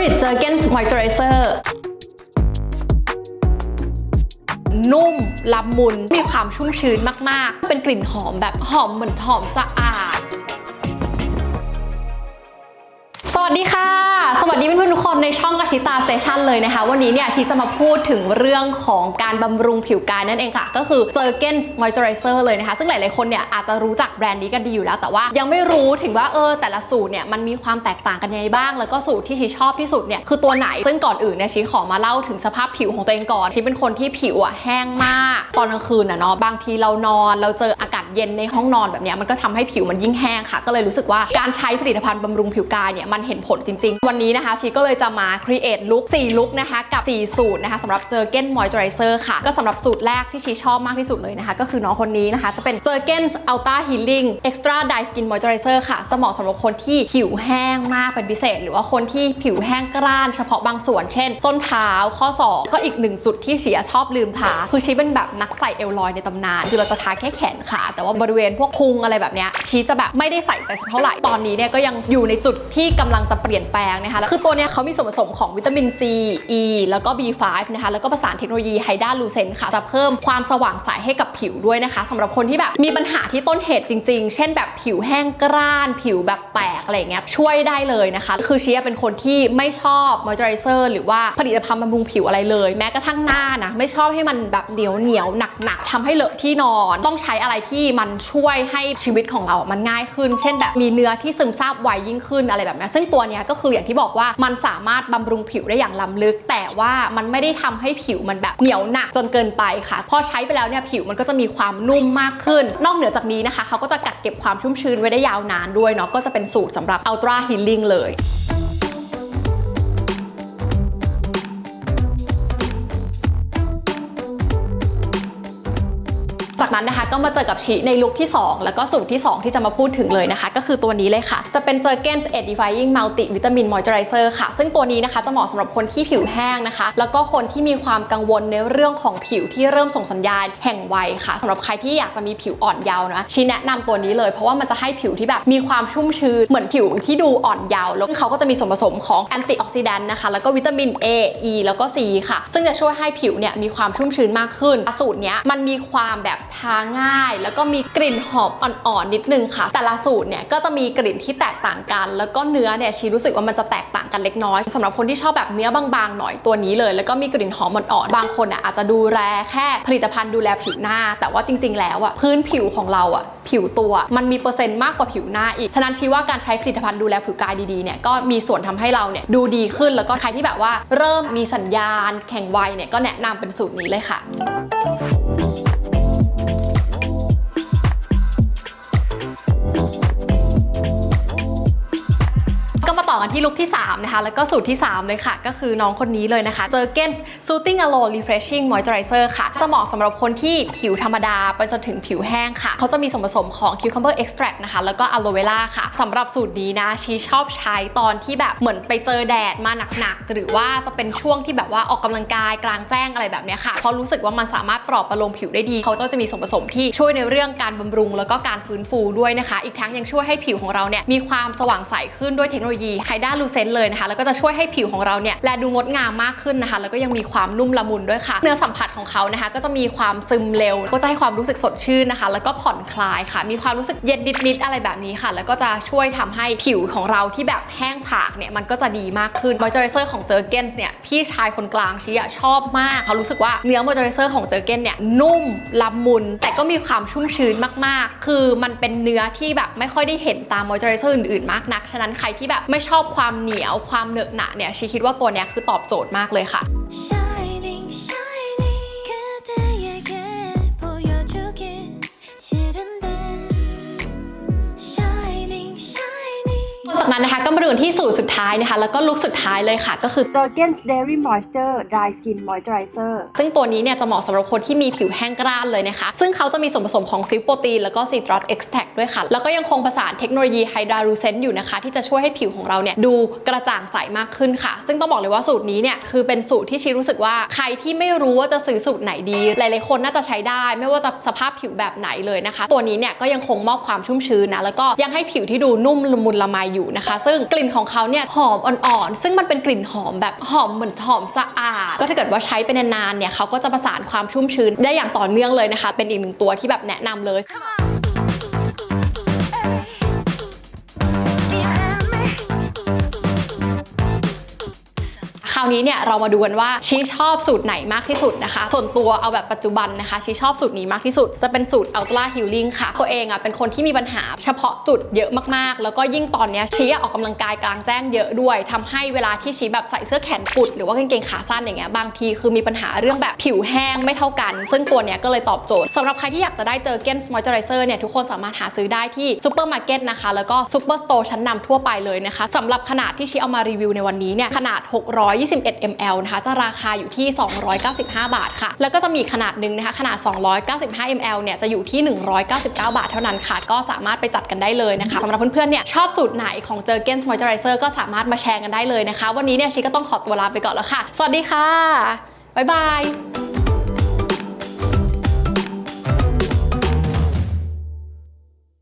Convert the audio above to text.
Favorite Jergens Moisturizer นุ่มละมุน มีความชุ่มชื้นมาก ๆ เป็นกลิ่นหอมแบบหอมเหมือนหอมสะอาด สวัสดีค่ะส วัสดีเพื่อนๆทุกคนในช่องกชิตาสเตชันเลยนะคะ วันนี้เนี่ยชีจะมาพูดถึงเรื่องของการบำรุงผิวกายนั่นเองค่ะ ก็คือ Jergens Moisturizer เลยนะคะ ซึ่งหลายๆคนเนี่ยอาจจะรู้จักแบรนด์นี้กันดีอยู่แล้ว แต่ว่ายังไม่รู้ถึงว่าเออแต่ละสูตรเนี่ยมันมีความแตกต่างกันยังไงบ้าง แล้วก็สูตรที่ชีชอบที่สุดเนี่ยคือตัวไหน ซึ่งก่อนอื่นเนี่ยชีขอมาเล่าถึงสภาพผิวของตัวเองก่อนชีเป็นคนที่ผิวอะแห้งมาก ตอนกลางคืนอะเนาะบางทีเรานอน เราเจออากาศเย็นในห้องนอนแบบเนี้ยมันก็ทำให้ผิวมันยิ่งแห้งค่ะ ก็เลยรู้สึกว่าการใช้ผลิตภัณฑ์บำรุงผิวกายเนี่ยมันเห็นผลจริง ๆ วันนี้นะคะชีก็เลยจะมา create look 4 look นะคะกับ 4 สูตรนะคะสำหรับ Jergens Moisturizer ค่ะ ก็สำหรับสูตรแรกที่ชีชอบมากที่สุดเลยนะคะ ก็คือน้องคนนี้นะคะ จะเป็น Jergens Ultra Healing Extra Dry Skin Moisturizer ค่ะสเหมาะสำหรับคนที่ผิวแห้งมากเป็นพิเศษ หรือว่าคนที่ผิวแห้งกร้าน เฉพาะบางส่วนเช่น ส้นเท้าข้อศอกก็อีกหนึ่งจุดที่ชีชอบลืมทาคือชีเป็นแบบนักใส่เอลลอยในตำนานคือเราจะทาแค่แขนขาแต่ว่าบริเวณพวกพุงอะไรแบบเนี้ยชีจะแบบไม่ได้ใส่ใจสักเท่าไหร่ตอนนี้เนี่ยก็ยังอยู่ในจุดที่กำลังจะเปลี่ยนแปลงนะคะแล้วคือตัวเนี้ยเขามีส่วนผสมของวิตามิน C E แล้วก็ B5 นะคะแล้วก็ประสานเทคโนโลยีไฮด้าลูเซนค่ะ จะเพิ่มความสว่างใสให้กับผิวด้วยนะคะสำหรับคนที่แบบมีปัญหาที่ต้นเหตุจริง ๆ เช่นแบบผิวแห้งกร้าน ผิวแบบแตก อะไรเงี้ยช่วยได้เลยนะคะ คือเชียเป็นคนที่ไม่ชอบมอยส์เจอไรเซอร์หรือว่าผลิตภัณฑ์บำรุงผิวอะไรเลย แม้กระทั่งหน้านะไม่ชอบให้มันแบบเหนียวเหนียวๆหนักทำให้เลอะที่นอน ต้องใช้อะไรที่มันช่วยให้ชีวิตของเรา มันง่ายขึ้น เช่นแบบมีเนื้อที่ซึมซาบไวยิ่งขึ้นอะไรแบบนี้ซึ่งตัวนี้ก็คืออย่างที่บอกว่ามันสามารถบำรุงผิวได้อย่างล้ำลึก แต่ว่ามันไม่ได้ทำให้ผิวมันแบบเหนียวหนักจนเกินไปค่ะ พอใช้ไปแล้วเนี่ยผิวมันก็จะมีความนุ่มมากขึ้น นอกเหนือจากนี้นะคะเขาก็จะกักเก็บความชุ่มชื้นไว้ได้ยาวนานด้วยเนาะก็จะเป็นสูตรสำหรับ Ultra Healing เลย จากนั้นนะคะก็มาเจอกับชีในลุคที่ 2 แล้วก็สูตรที่ 2 ที่จะมาพูดถึงเลยนะคะ ก็คือตัวนี้เลยค่ะ จะเป็น Jergens Edifying Multi Vitamin Moisturizer ค่ะ ซึ่งตัวนี้นะคะจะเหมาะสำหรับคนที่ผิวแห้งนะคะ แล้วก็คนที่มีความกังวลในเรื่องของผิวที่เริ่มส่งสัญญาณแห่งวัยค่ะสำหรับใครที่อยากจะมีผิวอ่อนเยาว์นะชีแนะนำตัวนี้เลยเพราะว่ามันจะให้ผิวที่แบบมีความชุ่มชื้นเหมือนผิวที่ดูอ่อนเยาว์แล้วเขาก็จะมีส่วนผสมของแอนตี้ออกซิแดนต์นะคะแล้วก็วิตามิน A E แล้วก็ C ค่ะ ซึ่งจะช่วยให้ผิวเนี่ยมีความชุ่มชื้นมากขึ้นสูตรเนี้ยมันมีความแบบทาง่าย แล้วก็มีกลิ่นหอมอ่อนๆนิดนึงค่ะ แต่ละสูตรเนี่ยก็จะมีกลิ่นที่แตกต่างกัน แล้วก็เนื้อเนี่ยชีรู้สึกว่ามันจะแตกต่างกันเล็กน้อยสำหรับคนที่ชอบแบบเนื้อบางๆหน่อยตัวนี้เลย แล้วก็มีกลิ่นหอมอ่อนๆบางคนอะอาจจะดูแลแค่ผลิตภัณฑ์ดูแลผิวหน้า แต่ว่าจริง ๆ แล้วอะพื้นผิวของเราอะผิวตัว มันมีเปอร์เซ็นต์มากกว่าผิวหน้าอีกฉะนั้นชีว่าการใช้ผลิตภัณฑ์ดูแลผิวกายดีๆเนี่ยก็มีส่วนทำให้เราเนี่ยดูดีขึ้นแล้วก็ใครที่แบบว่าเริ่มมีสัญญาณแข่งวัยเนี่ยก็แนะนำเป็นสูตรนี้เลยค่ะ่อกันที่ลุคที่ 3 นะคะ แล้วก็สูตรที่ 3 เลยค่ะ ก็คือน้องคนนี้เลยนะคะ Jergens Soothing Aloe Refreshing Moisturizer ค่ะ จะเหมาะสำหรับคนที่ผิวธรรมดา ไปจนถึงผิวแห้งค่ะ เขาจะมีส่วนผสมของ Cucumber Extract นะคะ แล้วก็ Aloe Vera ค่ะสำหรับสูตรนี้นะชีชอบใช้ตอนที่แบบเหมือนไปเจอแดดมาหนักๆ หรือว่าจะเป็นช่วงที่แบบว่าออกกำลังกายกลางแจ้งอะไรแบบนี้ค่ะเพราะรู้สึกว่ามันสามารถปลอบประโลมผิวได้ดี เขาก็จะมีส่วนผสมที่ช่วยในเรื่องการบำรุง แล้วก็การฟื้นฟูด้วยนะคะ อีกทั้งยังช่วยให้ผิวของเราเนี่ยมีความสว่างใสขึ้นด้วยเทคโนโลยีไฮด้าลูเซนเลยนะคะ แล้วก็จะช่วยให้ผิวของเราเนี่ยแลดูงดงามมากขึ้นนะคะ แล้วก็ยังมีความนุ่มละมุนด้วยค่ะ เนื้อสัมผัสของเขานะคะ ก็จะมีความซึมเร็ว ก็จะให้ความรู้สึกสดชื่นนะคะ แล้วก็ผ่อนคลายค่ะ มีความรู้สึกเย็นนิดๆอะไรแบบนี้ค่ะ แล้วก็จะช่วยทำให้ผิวของเราที่แบบแห้งผากเนี่ยมันก็จะดีมากขึ้นมอยเจอไรเซอร์ของเจอเกนเนี่ยพี่ชายคนกลางชี้ชอบมากเขารู้สึกว่าเนื้อมอยเจอไรเซอร์ของเจอเกนเนี่ยนุ่มละมุน แต่ก็มีความชุ่มชื้นมากๆ คือมันเป็นเนื้อที่แบบไม่ค่อยได้เห็นตามมอยเจอไรเซอร์อื่นๆมากนักฉะนั้นใครที่แบบไม่ชอบความเหนียวความเหนอะหนะเนี่ยชีคิดว่าตัวเนี้ยคือตอบโจทย์มากเลยค่ะ จากนั้นนะคะก็มาดูที่สูตรสุดท้ายนะคะ แล้วก็ลุคสุดท้ายเลยค่ะ ก็คือ Jergens Dairy Moisture Dry Skin Moisturizer ซึ่งตัวนี้เนี่ยจะเหมาะสำหรับคนที่มีผิวแห้งกร้านเลยนะคะ ซึ่งเขาจะมีส่วนผสมของซิลโปรตีนแล้วก็ซีตรัสเอ็กซ์แทด้วยค่ะ แล้วก็ยังคงผสานเทคโนโลยีไฮดราลูเซนต์อยู่นะคะ ที่จะช่วยให้ผิวของเราเนี่ยดูกระจ่างใสมากขึ้นค่ะ ซึ่งต้องบอกเลยว่าสูตรนี้เนี่ยคือเป็นสูตรที่ชีรู้สึกว่าใครที่ไม่รู้ว่าจะซื้อสูตรไหนดี หลายๆคนน่าจะใช้ได้ ไม่ว่าจะสภาพผิวแบบไหนเลยนะคะ ตัวนี้เนี่ยก็ยังคงมอบความชุ่มชื้นนะแล้วก็ยังให้ผิวที่ดูนุ่มละมุนละไมอยู่นะคะ ซึ่งกลิ่นของเขาเนี่ยหอมอ่อนๆ ซึ่งมันเป็นกลิ่นหอมแบบหอมเหมือนหอมสะอาด ก็ถ้าเกิดว่าใช้ไปนานๆเนี่ยเขาก็จะประสานความชุ่มชื้นได้อย่างต่อเนื่องเลยนะคะ เป็นอีกหนึ่งตัวที่แบบแนะนำเลยาวนี้เนี่ยเรามาดูกันว่าชีชอบสูตรไหนมากที่สุดนะคะ ส่วนตัวเอาแบบปัจจุบันนะคะชีชอบสูตรนี้มากที่สุด จะเป็นสูตร Ultra Healing ค่ะ ตัวเองอะเป็นคนที่มีปัญหาเฉพาะจุดเยอะมากๆ แล้วก็ยิ่งตอนเนี้ยชีอออกกำลังกายกลางแจ้งเยอะด้วยทำให้เวลาที่ชีแบบใส่เสื้อแขนกุด หรือว่ากางเกงขาสั้นอย่างเงี้ยบางทีคือมีปัญหาเรื่องแบบผิวแห้งไม่เท่ากัน ซึ่งตัวเนี้ยก็เลยตอบโจทย์สำหรับใครที่อยากจะได้เจอเกนส์มอยเจอไรเซอร์เนี่ยทุกคนสามารถหาซื้อได้ที่ซูเปอร์มาร์เก็ตนะคะแล้วก็ซูเปอร์สโตร์ชั้นนำทั่วไปเลยนะคะสำหรับขนาดที่ชีเอามารีวิวในวันนี้เนี่ยขนาด 21ml นะคะจะราคาอยู่ที่ 295 บาทค่ะ แล้วก็จะมีขนาดหนึ่งนะคะขนาด 295 ml เนี่ยจะอยู่ที่ 199 บาทเท่านั้นค่ะ ก็สามารถไปจัดกันได้เลยนะคะสำหรับเพื่อนๆเนี่ยชอบสูตรไหนของเจอเกนส์มอยเจอไรเซอร์ก็สามารถมาแชร์กันได้เลยนะคะ วันนี้เนี่ยชิก็ต้องขอตัวลาไปก่อนแล้วค่ะ สวัสดีค่ะบ๊ายบาย